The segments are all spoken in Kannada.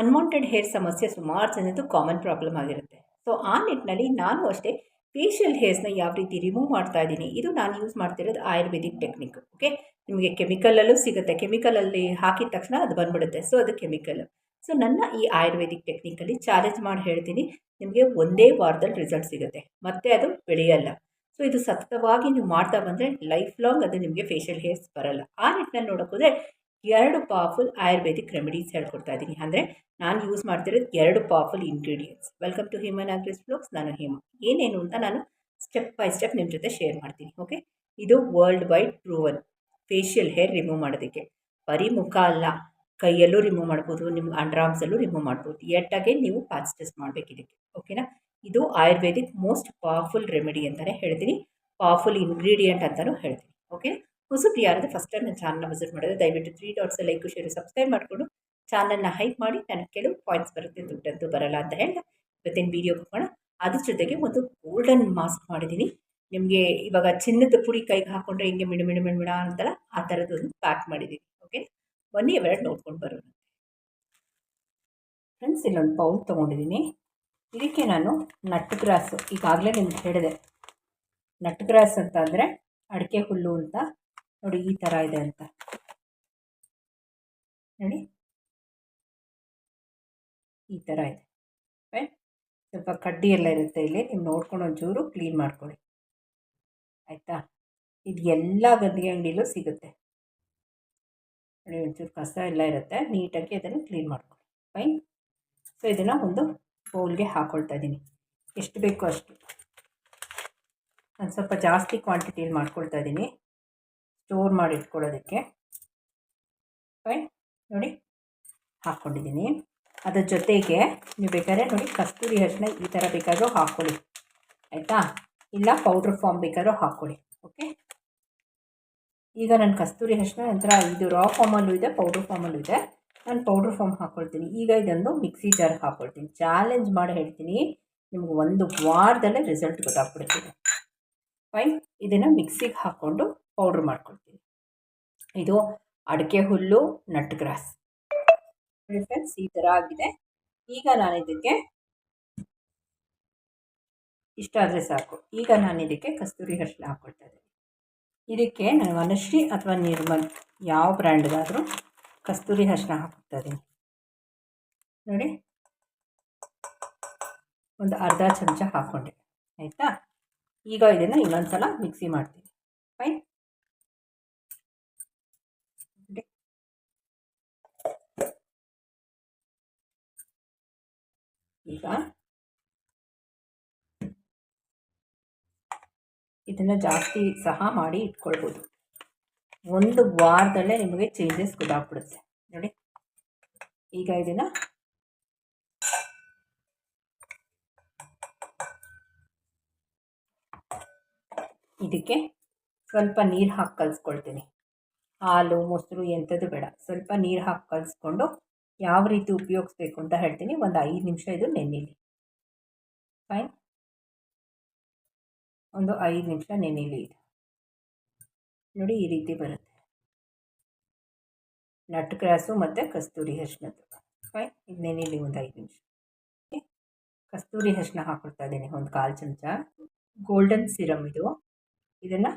ಅನ್ವಾಂಟೆಡ್ ಹೇರ್ ಸಮಸ್ಯೆ ಸುಮಾರು ಜನದ್ದು ಕಾಮನ್ ಪ್ರಾಬ್ಲಮ್ ಆಗಿರುತ್ತೆ. ಸೊ ಆ ನಿಟ್ಟಿನಲ್ಲಿ ನಾನು ಅಷ್ಟೇ ಫೇಶಿಯಲ್ ಹೇರ್ಸ್ನ ಯಾವ ರೀತಿ ರಿಮೂವ್ ಮಾಡ್ತಾ ಇದ್ದೀನಿ, ಇದು ನಾನು ಯೂಸ್ ಮಾಡ್ತಿರೋದು ಆಯುರ್ವೇದಿಕ್ ಟೆಕ್ನಿಕ್ ಓಕೆ ನಿಮಗೆ ಕೆಮಿಕಲಲ್ಲೂ ಸಿಗುತ್ತೆ ಕೆಮಿಕಲಲ್ಲಿ ಹಾಕಿದ ತಕ್ಷಣ ಅದು ಬಂದ್ಬಿಡುತ್ತೆ ಸೊ ಅದು ಕೆಮಿಕಲ್ ಸೊ ನನ್ನ ಈ ಆಯುರ್ವೇದಿಕ್ ಟೆಕ್ನಿಕಲ್ಲಿ ಚಾಲೆಂಜ್ ಮಾಡಿ ಹೇಳ್ತೀನಿ, ನಿಮಗೆ ಒಂದೇ ವಾರದಲ್ಲಿ ರಿಸಲ್ಟ್ ಸಿಗುತ್ತೆ, ಮತ್ತೆ ಅದು ಬೆಳೆಯಲ್ಲ. ಸೊ ಇದು ಸತತವಾಗಿ ನೀವು ಮಾಡ್ತಾ ಬಂದರೆ ಲೈಫ್ ಲಾಂಗ್ ಅದು ನಿಮಗೆ ಫೇಷಿಯಲ್ ಹೇರ್ಸ್ ಬರಲ್ಲ. ಆ ನಿಟ್ಟಿನಲ್ಲಿ ನೋಡೋಕ್ಕೋದ್ರೆ ಎರಡು ಪವರ್ಫುಲ್ ಆಯುರ್ವೇದಿಕ್ ರೆಮಿಡೀಸ್ ಹೇಳ್ಕೊಡ್ತಾ ಇದ್ದೀನಿ. ಅಂದರೆ ನಾನು ಯೂಸ್ ಮಾಡ್ತಿರೋದು ಎರಡು powerful ingredients welcome to human agris blogs ನಾನು ಹೇಮ. ಏನೇನು ಅಂತ ನಾನು ಸ್ಟೆಪ್ ಬೈ ಸ್ಟೆಪ್ ನಿಮ್ಮ ಜೊತೆ ಶೇರ್ ಮಾಡ್ತೀನಿ ಓಕೆ ಇದು world wide proven facial hair remove ಮಾಡೋದಕ್ಕೆ. ಬರೀ ಮುಖ ಅಲ್ಲ, ಕೈಯಲ್ಲೂ ರಿಮೂವ್ ಮಾಡ್ಬೋದು ನಿಮ್ಮ ಅಂಡ್ರಾಮ್ಸಲ್ಲೂ ರಿಮೂವ್ ಮಾಡ್ಬೋದು. ಎಟ್ಟಾಗೆ ನೀವು ಪ್ಯಾಚ್ ಟೆಸ್ಟ್ ಮಾಡಬೇಕು ಇದಕ್ಕೆ ಓಕೆನಾ ಇದು ಆಯುರ್ವೇದಿಕ್ ಮೋಸ್ಟ್ ಪವರ್ಫುಲ್ ರೆಮಿಡಿ ಅಂತಲೇ ಹೇಳ್ತೀನಿ. ಪವರ್ಫುಲ್ ಇಂಗ್ರೀಡಿಯೆಂಟ್ ಅಂತಲೂ ಹೇಳ್ತೀನಿ ಓಕೆ ಹೊಸಬ್ರು ಯಾರಾದರೂ ಫಸ್ಟ್ ಟೈಮ್ ನನ್ನ ಚಾನಲ್ನ ವಿಸಿಟ್ ಮಾಡಿದ್ರೆ ದಯವಿಟ್ಟು three dots like share subscribe ಮಾಡಿಕೊಂಡು ಚಾನಲ್ನ ಹೈಕ್ ಮಾಡಿ ನನಗೆ ಕೆಲವು ಪಾಯಿಂಟ್ಸ್ ಬರುತ್ತೆ ದುಡ್ಡಂತೂ ಬರಲ್ಲ ಅಂತ ಹೇಳಿ ಇವತ್ತಿನ ವೀಡಿಯೋ ಹೋಗೋಣ. ಅದ್ರ ಜೊತೆಗೆ ಒಂದು ಗೋಲ್ಡನ್ ಮಾಸ್ಕ್ ಮಾಡಿದ್ದೀನಿ. ನಿಮಗೆ ಇವಾಗ ಚಿನ್ನದ ಪುಡಿ ಕೈಗೆ ಹಾಕ್ಕೊಂಡ್ರೆ ಹಿಂಗೆ ಮಿಣ ಮಿಣ ಮಿಣ ಮಿಣ ಅಂತಲ್ಲ ಆ ಥರದ್ದು ಪ್ಯಾಕ್ ಮಾಡಿದ್ದೀನಿ ಓಕೆ ಬನ್ನಿ ಇವೆರಡು ನೋಡ್ಕೊಂಡು ಬರೋಣ. ಫ್ರೆಂಡ್ಸ್ ಇಲ್ಲೊಂದು ಪೌಲ್ ತೊಗೊಂಡಿದ್ದೀನಿ. ಇದಕ್ಕೆ ನಾನು ನಟ್ ಗ್ರಾಸು ಈಗಾಗಲೇ ನಿಮ್ಗೆ ಹೇಳಿದೆ. ನಟ್ ಗ್ರಾಸ್ ಅಂತ ಅಂದರೆ ಅಡಿಕೆ ಹುಲ್ಲು ಅಂತ ನೋಡಿ ಈ ಥರ ಇದೆ ಅಂತ. ನೋಡಿ. ಈ ಥರ ಇದೆ. ಫೈನ್ ಸ್ವಲ್ಪ ಕಡ್ಡಿ ಎಲ್ಲ ಇರುತ್ತೆ ಇಲ್ಲಿ. ನೀವು ನೋಡ್ಕೊಂಡು ಒಂಚೂರು ಕ್ಲೀನ್ ಮಾಡ್ಕೊಳ್ಳಿ. ಆಯಿತಾ? ಇದು ಎಲ್ಲ ಗಂದಿಗೆ ಅಂಗಡಿಲೂ ಸಿಗುತ್ತೆ. ನೋಡಿ, ಒಂಚೂರು ಕಸ ಎಲ್ಲ ಇರುತ್ತೆ. ನೀಟಾಗಿ ಅದನ್ನು ಕ್ಲೀನ್ ಮಾಡ್ಕೊಳ್ಳಿ. ಫೈನ್ ಸೊ ಇದನ್ನು ಒಂದು ಬೌಲ್ಗೆ ಹಾಕ್ಕೊಳ್ತಾ ಇದ್ದೀನಿ ಎಷ್ಟು ಬೇಕೋ ಅಷ್ಟು. ನಾನು ಸ್ವಲ್ಪ ಜಾಸ್ತಿ ಕ್ವಾಂಟಿಟಿಯಲ್ಲಿ ಮಾಡ್ಕೊಳ್ತಾ ಇದ್ದೀನಿ ಸ್ಟೋರ್ ಮಾಡಿ ಇಟ್ಕೊಳ್ಳೋದಕ್ಕೆ ಫೈನ್ ನೋಡಿ, ಹಾಕ್ಕೊಂಡಿದ್ದೀನಿ. ಅದರ ಜೊತೆಗೆ ನೀವು ಬೇಕಾದ್ರೆ ನೋಡಿ, ಕಸ್ತೂರಿ ಅರಿಶಿನ ಈ ಥರ ಬೇಕಾದರೂ ಹಾಕ್ಕೊಳ್ಳಿ. ಆಯಿತಾ? ಇಲ್ಲ ಪೌಡ್ರ್ ಫಾರ್ಮ್ ಬೇಕಾದ್ರೂ ಹಾಕ್ಕೊಳ್ಳಿ. ಓಕೆ ಈಗ ನಾನು ಕಸ್ತೂರಿ ಅರಿಶಿನ ನಂತರ ಇದು ರಾ ಫಾರ್ಮಲ್ಲೂ ಇದೆ ಪೌಡ್ರ್ ಫಾರ್ಮಲ್ಲೂ ಇದೆ. ನಾನು ಪೌಡ್ರ್ ಫಾರ್ಮ್ ಹಾಕ್ಕೊಳ್ತೀನಿ. ಈಗ ಇದೊಂದು ಮಿಕ್ಸಿ ಜಾರ್ ಹಾಕ್ಕೊಳ್ತೀನಿ. ಚಾಲೆಂಜ್ ಮಾಡಿ ಹೇಳ್ತೀನಿ. ನಿಮ್ಗೆ ಒಂದು ವಾರದಲ್ಲೇ ರಿಸಲ್ಟ್ ಗೊತ್ತಾಗ್ಬಿಡ್ತೀನಿ ಫೈನ್ ಇದನ್ನು ಮಿಕ್ಸಿಗೆ ಹಾಕ್ಕೊಂಡು ಪೌಡ್ರ್ ಮಾಡ್ಕೊಳ್ತೀನಿ. ಇದು ಅಡಿಕೆ ಹುಲ್ಲು, ನಟ್ ಗ್ರಾಸ್. ಫ್ರೆಂಡ್ಸ್ ಈ ಥರ ಆಗಿದೆ. ಈಗ ನಾನು ಇದಕ್ಕೆ ಇಷ್ಟ ಆದರೆ ಸಾಕು. ಈಗ ನಾನು ಇದಕ್ಕೆ ಕಸ್ತೂರಿ ಅರಿಶಿನ ಹಾಕ್ಕೊಳ್ತಾ ಇದ್ದೀನಿ. ಇದಕ್ಕೆ ನಾನು ವನಶ್ರೀ ಅಥವಾ ನಿರ್ಮಲ್ ಯಾವ ಬ್ರ್ಯಾಂಡ್ಗಾದರೂ ಕಸ್ತೂರಿ ಅರಿಶಿನ ಹಾಕ್ತಾ ಇದ್ದೀನಿ. ನೋಡಿ. ಒಂದು ಅರ್ಧ ಚಮಚ ಹಾಕ್ಕೊಂಡೆ ಆಯಿತಾ? ಈಗ ಇದನ್ನು ಇನ್ನೊಂದು ಸಲ ಮಿಕ್ಸಿ ಮಾಡ್ತೀನಿ. ಫೈನ್ ಈಗ ಇದನ್ನು ಜಾಸ್ತಿ ಸಹ ಮಾಡಿ ಇಟ್ಕೊಳ್ಬೋದು. ಒಂದು ವಾರದಲ್ಲೇ ನಿಮಗೆ ಚೇಂಜಸ್ ಗೊತ್ತಾಗ್ಬಿಡುತ್ತೆ. ನೋಡಿ. ಈಗ ಇದನ್ನ ಇದಕ್ಕೆ ಸ್ವಲ್ಪ ನೀರು ಹಾಕಿ ಕಲಿಸ್ಕೊಳ್ತೀನಿ. ಹಾಲು, ಮೊಸರು ಎಂಥದ್ದು ಬೇಡ. ಸ್ವಲ್ಪ ನೀರು ಹಾಕಿ ಕಲಿಸ್ಕೊಂಡು ಯಾವ ರೀತಿ ಉಪಯೋಗಿಸ್ಬೇಕು ಅಂತ ಹೇಳ್ತೀನಿ. ಒಂದು ಐದು ನಿಮಿಷ ಇದು ನೆನೆಯಲಿ ಫೈನ್ ಒಂದು ಐದು ನಿಮಿಷ ನೆನೆಯಲಿ ಇದು ನೋಡಿ ಈ ರೀತಿ ಬರುತ್ತೆ. ನಟ್ ಕ್ರಾಸು ಮತ್ತು ಕಸ್ತೂರಿ ಅರಿಶಿನದ್ದು ಫೈನ್ ಇದು ನೆನೆಯಲಿ ಒಂದು ಐದು ನಿಮಿಷ. ಕಸ್ತೂರಿ ಅರಿಶಿನ ಹಾಕ್ಕೊಡ್ತಾ ಇದ್ದೀನಿ ಒಂದು ಕಾಲು ಚಮಚ. ಗೋಲ್ಡನ್ ಸಿರಮ್ ಇದು. ಇದನ್ನು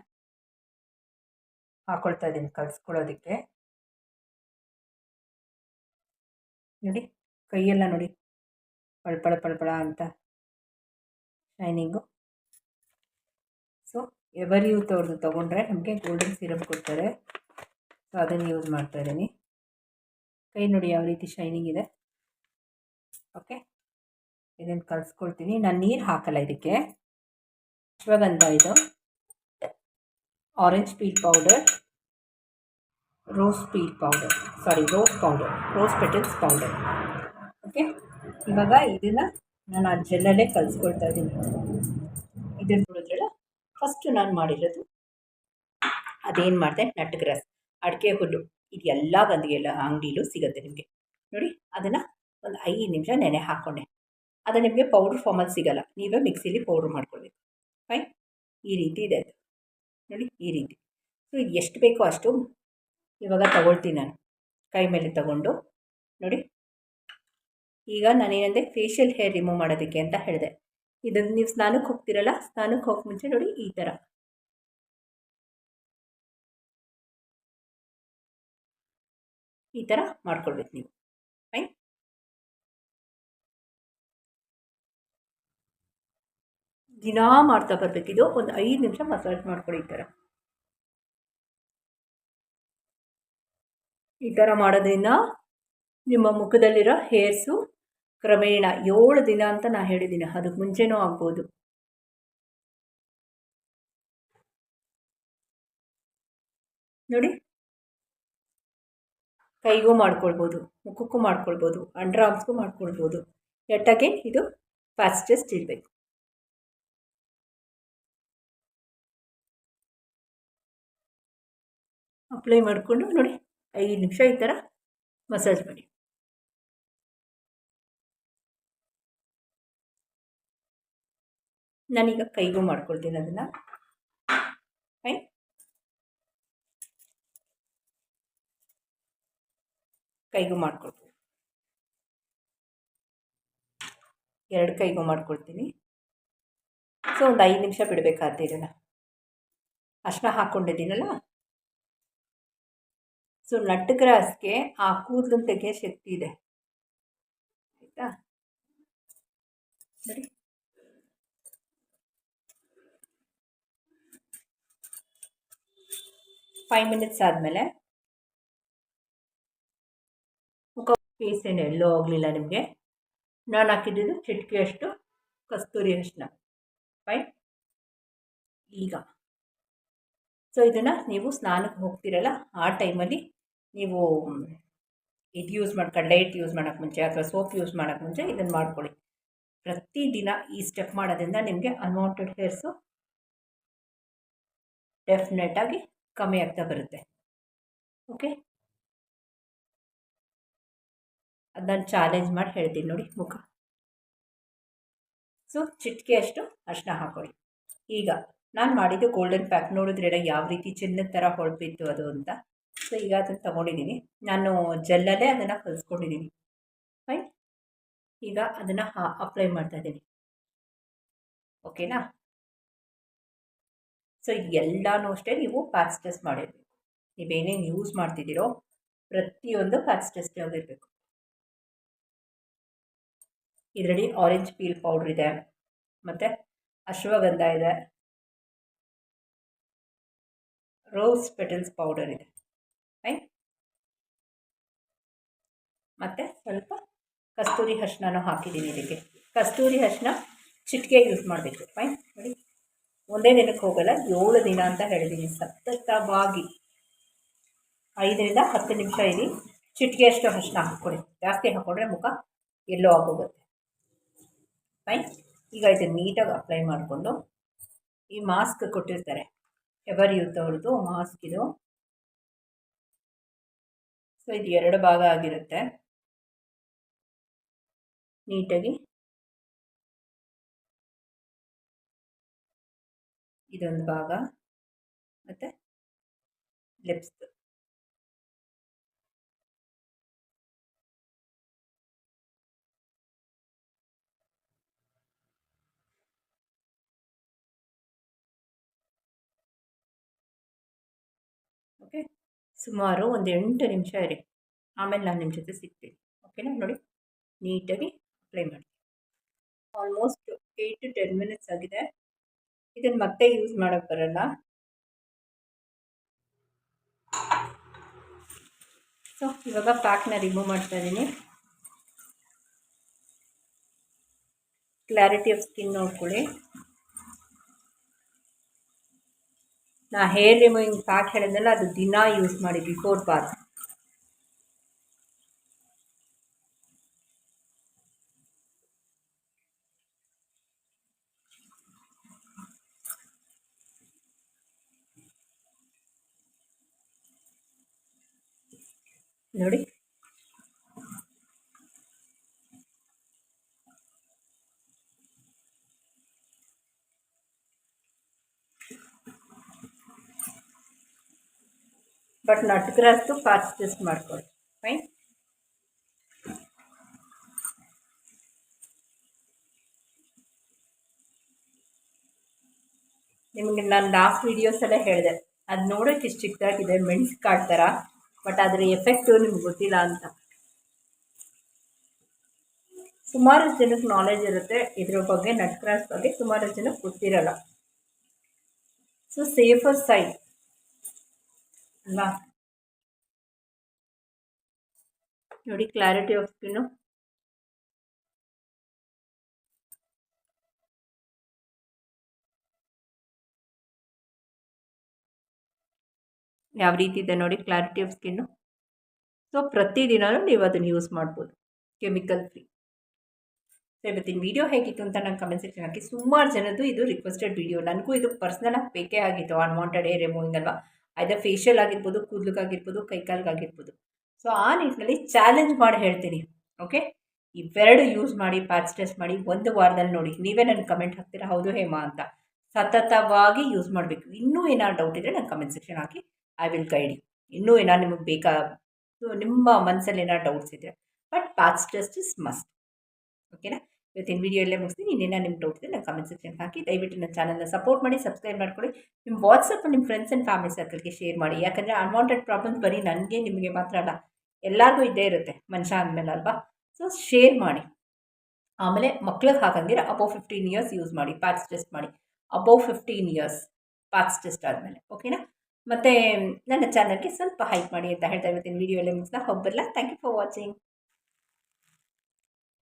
ಹಾಕ್ಕೊಳ್ತಾ ಇದ್ದೀನಿ ಕಲಿಸ್ಕೊಳ್ಳೋದಕ್ಕೆ ನೋಡಿ, ಕೈಯೆಲ್ಲ ನೋಡಿ. ಪಳ್ಪಳ ಪಳಪಳ ಅಂತ ಶೈನಿಂಗು ಸೊ ಎವರ್ ಯೂತ್ ಅವ್ರದ್ದು ತೊಗೊಂಡ್ರೆ ನಮಗೆ ಗೋಲ್ಡನ್ ಸಿರಪ್ ಕೊಡ್ತಾರೆ. ಸೊ ಅದನ್ನು ಯೂಸ್ ಮಾಡ್ತಾ ಇದ್ದೀನಿ. ಕೈ ನೋಡಿ ಯಾವ ರೀತಿ ಶೈನಿಂಗ್ ಇದೆ. ಓಕೆ ಇದನ್ನು ಕಲಿಸ್ಕೊಳ್ತೀನಿ. ನಾನು ನೀರು ಹಾಕಲ್ಲ ಇದಕ್ಕೆ. ಅಶ್ವಗಂಧ ಇದು. Orange peel powder rose peed powder sorry rose powder rose petals powder okay ಇವಾಗ ಇದನ್ನು ನಾನು ಆ ಜೆಲ್ಲಲ್ಲೇ ಕಲಿಸ್ಕೊಳ್ತಾ ಇದ್ದೀನಿ ಇದನ್ನು ನೋಡಿದ್ರಲ್ಲ? ಫಸ್ಟು ನಾನು ಮಾಡಿರೋದು ಅದೇನು ಮಾಡಿದೆ? ನಟ್ ಗ್ರಾಸ್ ಅಡಿಕೆ ಹುಲ್ಲು. ಇದು ಎಲ್ಲ ಗಂದಿಗೆಲ್ಲ ಅಂಗಡಿಲೂ ಸಿಗುತ್ತೆ ನಿಮಗೆ. ನೋಡಿ, ಅದನ್ನು ಒಂದು ಐದು ನಿಮಿಷ ನೆನೆ ಹಾಕ್ಕೊಂಡೆ ಅದು ನಿಮಗೆ ಪೌಡ್ರ್ ಫಾರ್ಮಲ್ಲಿ ಸಿಗೋಲ್ಲ. ನೀವೇ ಮಿಕ್ಸಿಲಿ ಪೌಡ್ರ್ ಮಾಡ್ಕೊಳ್ಬೇಕು. ಫೈನ್ ಈ ರೀತಿ ಇದೆ ನೋಡಿ, ಈ ರೀತಿ. ಸೊ ಇದು ಎಷ್ಟು ಬೇಕೋ ಅಷ್ಟು ಇವಾಗ ತಗೊಳ್ತೀನಿ ನಾನು. ಕೈ ಮೇಲೆ ತಗೊಂಡು, ನೋಡಿ. ಈಗ ನಾನೇನಂದೆ ಫೇಶಿಯಲ್ ಹೇರ್ ರಿಮೂವ್ ಮಾಡೋದಕ್ಕೆ ಅಂತ ಹೇಳಿದೆ. ಇದನ್ನು ನೀವು ಸ್ನಾನಕ್ಕೆ ಹೋಗ್ತಿರಲ್ಲ, ಸ್ನಾನಕ್ಕೆ ಹೋಗಿ ಮುಂಚೆ ನೋಡಿ ಈ ಥರ. ಈ ಥರ ಮಾಡ್ಕೊಳ್ಬೇಕು ನೀವು. ಫೈನ್ ದಿನಾ ಮಾಡ್ತಾ ಬರಬೇಕಿದು ಒಂದು ಐದು ನಿಮಿಷ ಮಸಾಜ್ ಮಾಡ್ಕೊಳ್ಳಿ ಈ ಥರ. ಈ ಥರ ಮಾಡೋದ್ರಿಂದ ನಿಮ್ಮ ಮುಖದಲ್ಲಿರೋ ಹೇರ್ಸು ಕ್ರಮೇಣ ಏಳು ದಿನ ಅಂತ ನಾನು ಹೇಳಿದ್ದೀನಿ. ಅದಕ್ಕೆ ಮುಂಚೆನೂ ಆಗ್ಬೋದು. ನೋಡಿ. ಕೈಗೂ ಮಾಡ್ಕೊಳ್ಬೋದು, ಮುಖಕ್ಕೂ ಮಾಡ್ಕೊಳ್ಬೋದು ಅಂಡರ್ ಆರ್ಮ್ಸ್ಗೂ ಮಾಡ್ಕೊಳ್ಬೋದು ಇದು ಫಾಸ್ಟೆಸ್ಟ್ ಇರಬೇಕು ಅಪ್ಲೈ ಮಾಡಿಕೊಂಡು ನೋಡಿ. ಐದು ನಿಮಿಷ ಈ ಥರ ಮಸಾಜ್ ಮಾಡಿ. ನಾನೀಗ ಕೈಗೂ ಮಾಡ್ಕೊಳ್ತೀನಿ ಅದನ್ನು. ಫೈನ್ ಕೈಗೂ ಮಾಡ್ಕೊಳ್ತೀನಿ. ಎರಡು ಕೈಗೂ ಮಾಡ್ಕೊಳ್ತೀನಿ. ಸೊ, ಒಂದು ಐದು ನಿಮಿಷ ಬಿಡಬೇಕಾಗ್ತಿರಲ್ಲ ಅರ್ಶಿನ ಹಾಕ್ಕೊಂಡಿದ್ದೀನಲ್ಲ? ಸೊ ನಟ್ಟು ಗ್ರಾಸ್ಗೆ ಆ ಕೂದಲು ತೆಗೆಯೋ ಶಕ್ತಿ ಇದೆ. ಆಯಿತಾ? ನೋಡಿ ಫೈವ್ ಮಿನಿಟ್ಸ್ ಆದಮೇಲೆ. ಮುಖ ಫೇಸ್ ಏನು ಎಲ್ಲೋ ಹೋಗಲಿಲ್ಲ ನಿಮಗೆ. ನಾನು ಹಾಕಿದ್ದು ಚಿಟಿಕೆಯಷ್ಟು ಕಸ್ತೂರಿ ಅರಿಶಿನ ಫೈನ್ ಈಗ. ಸೊ ಇದನ್ನು ನೀವು ಸ್ನಾನಕ್ಕೆ ಹೋಗ್ತಿರಲ್ಲ, ಆ ಟೈಮಲ್ಲಿ ನೀವು ಇದು ಯೂಸ್ ಮಾಡಿ ಲೈಟ್ ಯೂಸ್ ಮಾಡೋಕ್ಕೆ ಮುಂಚೆ ಅಥವಾ ಸೋಪ್ ಯೂಸ್ ಮಾಡೋಕ್ಕೆ ಮುಂಚೆ ಇದನ್ನು ಮಾಡ್ಕೊಳ್ಳಿ. ಪ್ರತಿದಿನ ಈ ಸ್ಟೆಪ್ ಮಾಡೋದ್ರಿಂದ ನಿಮಗೆ ಅನ್ವಾಂಟೆಡ್ ಹೇರ್ಸು ಡೆಫಿನೆಟಾಗಿ ಕಮ್ಮಿ ಆಗ್ತಾ ಬರುತ್ತೆ. ಓಕೆ ಅದನ್ನು ಚಾಲೆಂಜ್ ಮಾಡಿ ಹೇಳ್ತೀನಿ ನೋಡಿ ಮುಖ. ಸೊ ಚಿಟಿಕೆ ಅಷ್ಟು ಅರ್ಶಿನ ಹಾಕೊಳ್ಳಿ ಈಗ ನಾನು ಮಾಡಿದ್ದು ಗೋಲ್ಡನ್ ಪ್ಯಾಕ್ ನೋಡಿದ್ರೆಲ್ಲ ಯಾವ ರೀತಿ ಚಿನ್ನದ ಥರ ಹೊಳಪಿತ್ತು ಅದು ಅಂತ. ಸೊ ಈಗ ಅದನ್ನು ತಗೊಂಡಿದ್ದೀನಿ ನಾನು ಜೆಲ್ಲಲ್ಲೇ ಅದನ್ನು ಕಲಿಸ್ಕೊಂಡಿದ್ದೀನಿ ಫೈನ್ ಈಗ ಅದನ್ನು ಅಪ್ಲೈ ಮಾಡ್ತಾ ಇದ್ದೀನಿ. ಓಕೆನಾ ಸೊ ಎಲ್ಲನೂ ಅಷ್ಟೇ ನೀವು ಪ್ಯಾಚ್ ಟೆಸ್ಟ್ ಮಾಡಿರಬೇಕು. ನೀವೇನೇನು ಯೂಸ್ ಮಾಡ್ತಿದ್ದೀರೋ ಪ್ರತಿಯೊಂದು ಪ್ಯಾಚ್ ಟೆಸ್ಟ್ ಆಗಿರಬೇಕು ಇದರಲ್ಲಿ ಆರೆಂಜ್ ಪೀಲ್ ಪೌಡ್ರ್ ಇದೆ. ಮತ್ತು ಅಶ್ವಗಂಧ ಇದೆ. ರೋಸ್ ಪೆಟಲ್ಸ್ ಪೌಡರ್ ಇದೆ. ಫೈನ್ ಮತ್ತು ಸ್ವಲ್ಪ ಕಸ್ತೂರಿ ಹಶ್ನೂ ಹಾಕಿದ್ದೀನಿ ಇದಕ್ಕೆ. ಕಸ್ತೂರಿ ಹಶ್ನ ಚಿಟಿಕೆ ಯೂಸ್ ಮಾಡಬೇಕು. ಫೈನ್ ನೋಡಿ ಒಂದೇ ದಿನಕ್ಕೆ ಹೋಗಲ್ಲ, ಏಳು ದಿನ ಅಂತ ಹೇಳಿದ್ದೀನಿ ಸತತವಾಗಿ. ಐದರಿಂದ ಹತ್ತು ನಿಮಿಷ ಇರಿ. ಚಿಟಿಕೆಯಷ್ಟು ಹಶ್ನ ಹಾಕ್ಕೊಡಿ. ಜಾಸ್ತಿ ಹಾಕ್ಕೊಂಡ್ರೆ ಮುಖ ಎಲ್ಲೋ ಆಗೋಗುತ್ತೆ. ಫೈನ್ ಈಗ ಇದನ್ನು ನೀಟಾಗಿ ಅಪ್ಲೈ ಮಾಡಿಕೊಂಡು ಈ ಮಾಸ್ಕ್ ಕೊಟ್ಟಿರ್ತಾರೆ. ಎವರ್ ಯೂತ್ ಅವ್ರದ್ದು ಮಾಸ್ಕ್ ಇದು. ಸೊ ಇದು ಎರಡು ಭಾಗ ಆಗಿರುತ್ತೆ. ನೀಟಾಗಿ. ಇದೊಂದು ಭಾಗ. ಮತ್ತು ಲಿಪ್ಸ್ ಓಕೆ ಸುಮಾರು ಒಂದು ಎಂಟು ನಿಮಿಷ ಇರಿ. ಆಮೇಲೆ ನಾನು ನಿಮ್ಮ ಜೊತೆ ಸಿಗ್ತೀನಿ. ಓಕೆನಾ ನೋಡಿ. ನೀಟಾಗಿ ಅಪ್ಲೈ ಮಾಡಿ. Almost eight to ten minutes ಆಗಿದೆ. ಇದನ್ನು ಮತ್ತೆ ಯೂಸ್ ಮಾಡೋಕ್ಕೆ ಬರಲ್ಲ. ಸೊ ಇವಾಗ ಪ್ಯಾಕ್ನ ರಿಮೂವ್ ಮಾಡ್ತಾ ಇದ್ದೀನಿ. ಕ್ಲಾರಿಟಿ ಆಫ್ ಸ್ಕಿನ್ ನೋಡ್ಕೊಳ್ಳಿ. ನಾ ಹೇರ್ ರಿಮೂವಿಂಗ್ ಪ್ಯಾಕ್ ಹೇಳಿದ್ನಲ್ಲ ಅದು ದಿನ ಯೂಸ್ ಮಾಡಿ ಬಿಫೋರ್ ಬಾತ್ ನೋಡಿ. ಬಟ್ ನಟ್ಗ್ರಸ್ತು ಪರ್ಚೇಸ್ ಮಾಡ್ಕೊಳ್ಳಿ ಫೈನ್ ನಿಮಗೆ ನಾನು ಲಾಸ್ಟ್ ವೀಡಿಯೋಸ್ ಎಲ್ಲ ಹೇಳಿದೆ. ಅದು ನೋಡೋಕೆ ಇಷ್ಟು ಚಿಕ್ಕದಾಗಿದೆ, ಮೆಣಸು ಕಾಳು ಥರ ಬಟ್ ಅದರ ಎಫೆಕ್ಟು ನಿಮ್ಗೆ ಗೊತ್ತಿಲ್ಲ ಅಂತ. ಸುಮಾರು ಜನಕ್ಕೆ ನಾಲೆಜ್ ಇರುತ್ತೆ, ಇದ್ರ ಬಗ್ಗೆ ನಟ್ ಕ್ರಾಸ್ ಬಗ್ಗೆ ಸುಮಾರು ಜನಕ್ಕೆ ಗೊತ್ತಿರಲ್ಲ. ಸೊ ಸೇಫರ್ ಸೈಡ್ ಅಲ್ವಾ ನೋಡಿ ಕ್ಲಾರಿಟಿ ಆಫ್ ಸ್ಕಿನ್ನು ಯಾವ ರೀತಿ ಇದೆ ನೋಡಿ ಕ್ಲಾರಿಟಿ ಆಫ್ ಸ್ಕಿನ್ನು ಸೊ ಪ್ರತಿದಿನವೂ ನೀವು ಅದನ್ನು ಯೂಸ್ ಮಾಡ್ಬೋದು. ಕೆಮಿಕಲ್ ಫ್ರೀ ಸೊ ಇವತ್ತಿನ ವೀಡಿಯೋ ಹೇಗಿತ್ತು ಅಂತ ನಂಗೆ ಕಮೆಂಟ್ ಸೆಕ್ಷನ್ ಹಾಕಿ ಸುಮಾರು ಜನದ್ದು ಇದು ರಿಕ್ವೆಸ್ಟೆಡ್ ವೀಡಿಯೋ ನನಗೂ ಇದು ಪರ್ಸ್ನಲಾಗಿ ಬೇಕೇ ಆಗಿತ್ತು. ಅನ್ವಾಂಟೆಡ್ ಏ ರಿಮೂವಿಂಗ್ ಅಲ್ವಾ? ಐದರ್ ಫೇಶಿಯಲ್ ಆಗಿರ್ಬೋದು, ಕೂದಲಿಗಾಗಿರ್ಬೋದು, ಕೈಕಾಲಿಗಾಗಿರ್ಬೋದು. ಸೊ ಆ ನಿಟ್ಟಿನಲ್ಲಿ ಚಾಲೆಂಜ್ ಮಾಡಿ ಹೇಳ್ತೀನಿ. ಓಕೆ ಇವೆರಡು ಯೂಸ್ ಮಾಡಿ ಪ್ಯಾಚ್ ಟೆಸ್ಟ್ ಮಾಡಿ, ಒಂದು ವಾರದಲ್ಲಿ ನೋಡಿ. ನೀವೇ ನನ್ನ ಕಮೆಂಟ್ ಹಾಕ್ತೀರಾ? ಹೌದು, ಹೇಮಾ ಅಂತ. ಸತತವಾಗಿ ಯೂಸ್ ಮಾಡಬೇಕು. ಇನ್ನೂ ಏನಾದ್ರು ಡೌಟ್ ಇದ್ದರೆ ನಾನು ಕಮೆಂಟ್ ಸೆಕ್ಷನ್ ಹಾಕಿ ಐ ವಿಲ್ ಗೈಡ್ ಯು ಇನ್ನೂ ಏನಾದ್ರು ನಿಮಗೆ ಬೇಕಾ? ನಿಮ್ಮ ಮನಸ್ಸಲ್ಲಿ ಏನಾದ್ರು ಡೌಟ್ಸ್ ಇದ್ದರೆ but patch test is must ಓಕೆನಾ ಇವತ್ತಿನ ವೀಡಿಯೋ ಎಲ್ಲೇ ಮುಗಿಸ್ತೀನಿ. ನೀನೇ ನಿಮ್ಮ ಡೌಟ್ ಇದೆ ನನ್ನ ಕಮೆಂಟ್ ಸೆಕ್ಷನ್ ಹಾಕಿ, ದಯವಿಟ್ಟು ನನ್ನ ಚಾನಲ್ನ ಸಪೋರ್ಟ್ ಮಾಡಿ ಸಬ್ಸ್ಕ್ರೈಬ್ ಮಾಡ್ಕೊಳ್ಳಿ. ನಿಮ್ಮ ವಾಟ್ಸಪ್ ನಿಮ್ಮ ಫ್ರೆಂಡ್ಸ್ ಆ್ಯಂಡ್ ಫ್ಯಾಮಿಲಿ ಸರ್ಕಲ್ಗೆ ಶೇರ್ ಮಾಡಿ. ಯಾಕಂದರೆ ಅನ್ವಾಂಟೆಡ್ ಪ್ರಾಬ್ಲಮ್ಸ್ ಬರೀ ನನಗೆ, ನಿಮಗೆ ಮಾತ್ರ ಅಲ್ಲ, ಎಲ್ಲರಿಗೂ ಇದ್ದೇ ಇರುತ್ತೆ, ಮನುಷ್ಯ ಅಂದಮೇಲೆ ಅಲ್ವಾ? ಸೊ ಶೇರ್ ಮಾಡಿ. ಆಮೇಲೆ ಮಕ್ಳಿಗೆ ಹಾಕಂಗಿರ ಅಬೌವ್ ಫಿಫ್ಟೀನ್ ಇಯರ್ಸ್ ಯೂಸ್ ಮಾಡಿ ಪ್ಯಾಚ್ ಟೆಸ್ಟ್ ಮಾಡಿ. Above fifteen years patch test ಆದಮೇಲೆ ಓಕೆನಾ ಮತ್ತು, ನನ್ನ ಚಾನಲ್ಗೆ ಸ್ವಲ್ಪ ಹೈಪ್ ಮಾಡಿ ಅಂತ ಹೇಳ್ತಾ ಇವತ್ತಿನ ವೀಡಿಯೋ ಎಲ್ಲ ಮುಗಿಸ್ತಾ ಹೋಗ್ಬರಲ್ಲ ಥ್ಯಾಂಕ್ ಯು ಫಾರ್ ವಾಚಿಂಗ್